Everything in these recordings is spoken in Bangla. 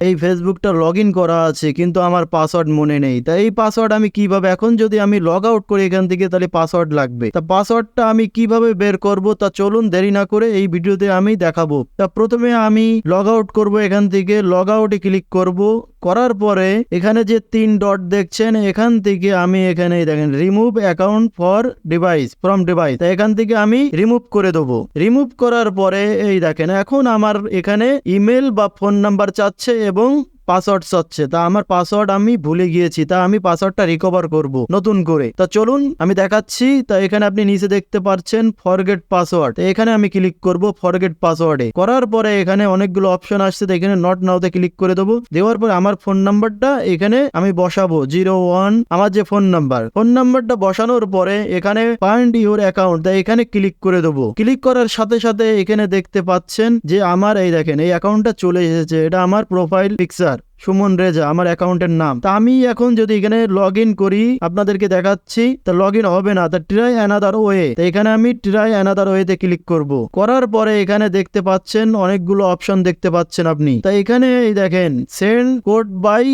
এই ফেসবুকটা লগ ইন করা আছে, কিন্তু আমার পাসওয়ার্ড মনে নেই। তা এই পাসওয়ার্ড আমি কীভাবে এখন যদি আমি লগ আউট করি এখান থেকে, তাহলে পাসওয়ার্ড লাগবে। তা পাসওয়ার্ডটা আমি কীভাবে বের করব? তা চলুন দেরি না করে এই ভিডিওতে আমি দেখাবো। তা প্রথমে আমি লগ আউট করব এখান থেকে। লগ আউটে ক্লিক করব। করার পরে এখানে যে তিন ডট দেখছেন, এখান থেকে আমি এখানে দেখেন remove account for device from device তা এখান থেকে আমি রিমুভ করে দেবো। রিমুভ করার পরে এই দেখেন, এখন আমার এখানে ইমেল বা ফোন নাম্বার চাচ্ছে é bom? পাসওয়ার্ড চাচ্ছে তা আমার পাসওয়ার্ড আমি ভুলে গিয়েছি, তা আমি পাসওয়ার্ডটা রিকভার করব নতুন করে। তা চলুন, আমি দেখাচ্ছি। তা এখানে আপনি নিচে দেখতে পাচ্ছেন ফরগেট পাসওয়ার্ড এখানে আমি ক্লিক করব ফরগেট পাসওয়ার্ডে করার পরে এখানে অনেকগুলো অপশন আসছে, তো এখানে নট নাওতে ক্লিক করে দেবো। দেওয়ার পরে আমার ফোন নাম্বারটা এখানে আমি বসাবো জিরো ওয়ান আমার যে ফোন নাম্বার ফোন নাম্বারটা বসানোর পরে এখানে ফাইন্ড ইউর অ্যাকাউন্ট তাই এখানে ক্লিক করে দেবো। ক্লিক করার সাথে সাথে এখানে দেখতে পাচ্ছেন যে আমার এই দেখেন, এই অ্যাকাউন্টটা চলে এসেছে, এটা আমার প্রোফাইল পিকচার ఉన్నారు সুমন রেজা, আমার অ্যাকাউন্টের নাম। তা আমি এখন যদি এখানে লগ ইন করি, আপনাদেরকে দেখাচ্ছি, তা লগ ইন হবে না, তা ট্রাই অ্যানাদার ওয়ে তো এখানে আমি ট্রাই অ্যানাদার ওয়েতে ক্লিক করব। করার পরে এখানে দেখতে পাচ্ছেন, অনেকগুলো অপশন দেখতে পাচ্ছেন আপনি। তা এখানে এই দেখেন সেন্ড কোড বাই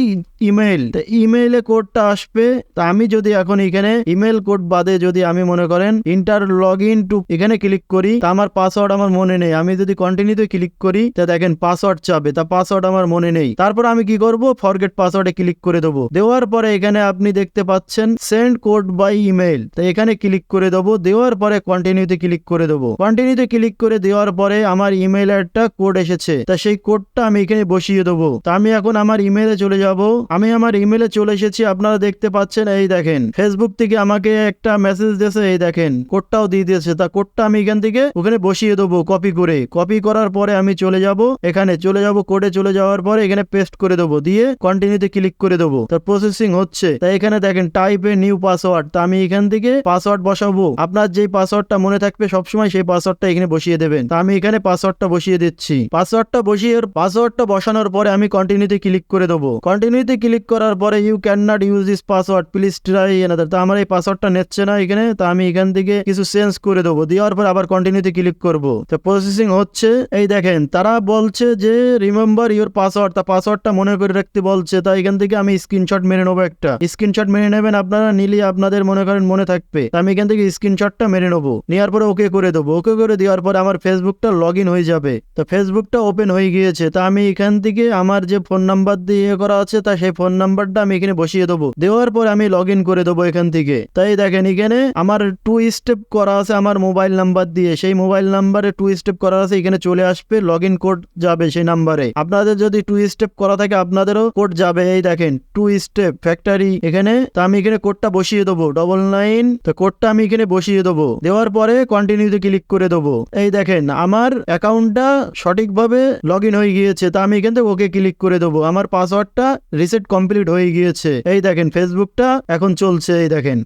ইমেল তা ইমেইলে কোডটা আসবে, তা আমি যদি এখন এখানে ইমেল কোড বাদে যদি আমি মনে করেন ইন্টার লগ ইন টু এখানে ক্লিক করি, তা আমার পাসওয়ার্ড আমার মনে নেই। আমি যদি কন্টিনিউতে ক্লিক করি, তা দেখেন পাসওয়ার্ড চাবে তা পাসওয়ার্ড আমার মনে নেই। তারপর আমি কি করব? ফরগেট পাসওয়ার্ডে ক্লিক করে দেবো। দেওয়ার পরে এখানে আপনি দেখতে পাচ্ছেন সেন্ড কোড বাই ইমেল তো এখানে ক্লিক করে দেবো। দেওয়ার পরে কন্টিনিউতে ক্লিক করে দেবো। কন্টিনিউতে ক্লিক করে দেওয়ার পরে আমার ইমেল একটা কোড এসেছে। তা সেই কোডটা আমি এখানে বসিয়ে দেবো। তা আমি এখন আমার ইমেলে চলে যাব। আমি আমার ইমেলে চলে এসেছি। আপনারা দেখতে পাচ্ছেন, এই দেখেন। ফেসবুক থেকে আমাকে একটা মেসেজ দিয়েছে, এই দেখেন। কোডটাও দিয়ে দিয়েছে। তা কোডটা আমি এখান থেকে ওখানে বসিয়ে দেবো কপি করে। কপি করার পরে আমি চলে যাব। এখানে চলে যাব কোডে চলে যাওয়ার পরে এখানে পেস্ট করে দেবো, দিয়ে কন্টিনিউতে ক্লিক করে দেবো। তার প্রসেসিং হচ্ছে। তাই এখানে দেখেন টাইপ এ নিউ পাসওয়ার্ড তা আমি এখান থেকে পাসওয়ার্ড বসাবো। আপনার যে পাসওয়ার্ডটা মনে থাকবে, সবসময় সেই পাসওয়ার্ডটা এখানে বসিয়ে দেবেন। তা আমি এখানে পাসওয়ার্ডটা বসিয়ে দিচ্ছি। পাসওয়ার্ডটা বসিয়ে পাসওয়ার্ডটা বসানোর পরে আমি কন্টিনিউতে ক্লিক করে দেবো। কন্টিনিউতে ক্লিক করার পরে you can not use this password please try another তা আমার এই পাসওয়ার্ডটা নিচ্ছে না এখানে। তা আমি এখান থেকে কিছু চেঞ্জ করে দেবো। দেওয়ার পর আবার কন্টিনিউতে ক্লিক করব। তো প্রসেসিং হচ্ছে। এই দেখেন, তারা বলছে যে রিমেম্বার ইউর পাসওয়ার্ড তা পাসওয়ার্ডটা মনে করে রাখতে বলছে তা এখান থেকে আমি স্ক্রিনশট মেরে নেব একটা। স্ক্রিনশট মেরে নেবেন, আপনারা নিলে আপনাদের মনে করেন মনে থাকবে। আমি এখান থেকে স্ক্রিনশটটা মেরে নেব। নেওয়ার পরে ওকে করে দেবো। ওকে করে দেওয়ার পরে আমার ফেসবুকটা লগ হয়ে যাবে। তো ফেসবুকটা ওপেন হয়ে গিয়েছে। তা আমি এখান থেকে আমার যে ফোন নাম্বার দিয়ে ইয়ে করা আছে, তা সেই ফোন নাম্বারটা আমি এখানে বসিয়ে দেবো। দেওয়ার পর আমি লগ করে দেবো এখান থেকে। তাই দেখেন এখানে আমার টু স্টেপ করা আছে আমার মোবাইল নাম্বার দিয়ে। সেই মোবাইল নাম্বারে টু স্টেপ করা আছে, এখানে চলে আসবে লগ কোড যাবে সেই নাম্বারে আপনাদের যদি টু স্টেপ করা থাকে আপনাদেরও কোড যাবে। এই দেখেন টু স্টেপ ফ্যাক্টরি এখানে। তো আমি এখানে কোডটা বসিয়ে দেবো। ডবল নাইন তো কোডটা আমি এখানে বসিয়ে দেবো। দেওয়ার পরে কন্টিনিউতে ক্লিক করে দেবো। এই দেখেন, আমার অ্যাকাউন্টটা সঠিকভাবে লগ ইন হয়ে গিয়েছে। তা আমি এখান থেকে ওকে ক্লিক করে দেবো। আমার পাসওয়ার্ডটা রিসেট কমপ্লিট হয়ে গিয়েছে। এই দেখেন ফেসবুকটা এখন চলছে। এই দেখেন।